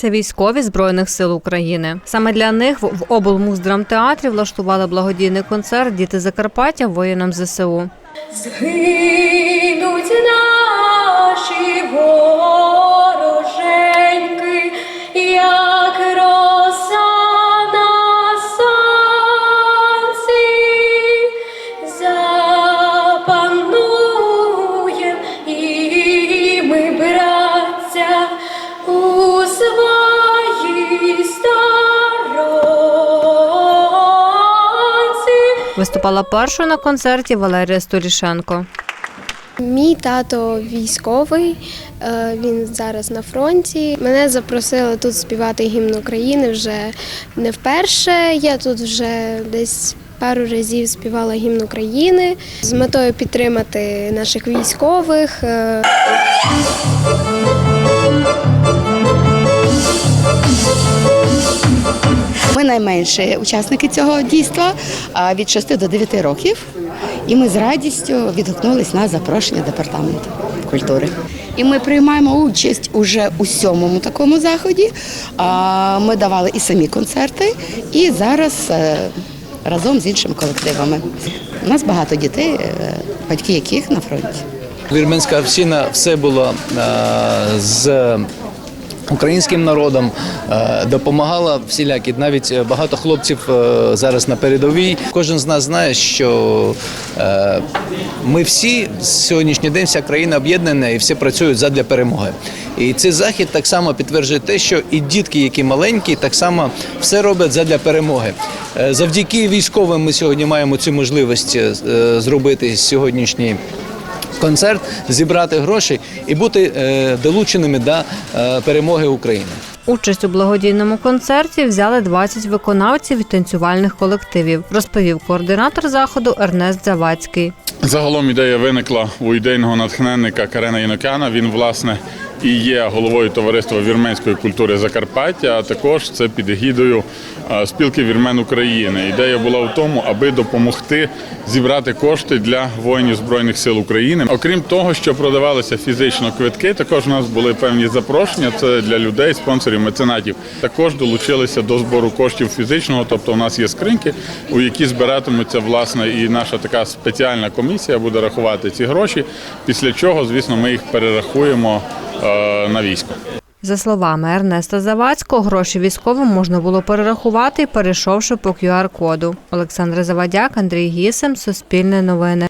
Це військові збройних сил України. Саме для них в облмуздрам облмуздрамтеатрі влаштували благодійний концерт Діти Закарпаття воїнам ЗСУ. Виступала першою на концерті Валерія Столішенко. Мій тато військовий, е, він зараз на фронті. Мене запросили тут співати гімн України вже не вперше. Я тут вже десь пару разів співала гімн України з метою підтримати наших військових. Ми найменші учасники цього дійства від 6 до 9 років. І ми з радістю відгукнулись на запрошення департаменту культури. І ми приймаємо участь уже у сьомому такому заході. Ми давали і самі концерти, і зараз е, разом з іншими колективами. У нас багато дітей, е, батьки яких на фронті. Вірменська община все було е, з українським народом, е, допомагала всілякі. Навіть е, багато хлопців е, зараз на передовій. Кожен з нас знає, що ми всі сьогоднішній день, вся країна об'єднана і всі працюють задля перемоги. І цей захід так само підтверджує те, що і дітки, які маленькі, так само все роблять задля перемоги. Завдяки військовим ми сьогодні маємо цю можливість зробити сьогоднішній концерт, зібрати гроші і бути е, долученими до е, перемоги України. Участь у благодійному концерті взяли 20 виконавців і танцювальних колективів, розповів координатор заходу Ернест Завадський. Загалом ідея виникла у ідейного натхненника Карена Інокяна. Він, власне, і є головою товариства вірменської культури Закарпаття, а також це під егідою е, спілки вірмен України. Ідея була в тому, аби допомогти зібрати кошти для воїнів збройних сил України. Окрім того, що продавалися фізично квитки, також у нас були певні запрошення. Це для людей, спонсорів, меценатів. Також долучилися до збору коштів фізичного. Тобто, у нас є скриньки, у які збиратимуться власне і наша така спеціальна комісія буде рахувати ці гроші. Після чого, звісно, ми їх перерахуємо на військо. За словами Ернеста Завадського, гроші військовим можна було перерахувати, перейшовши по QR-коду. Олександр Завадяк, Андрій Гісем, Суспільне новини.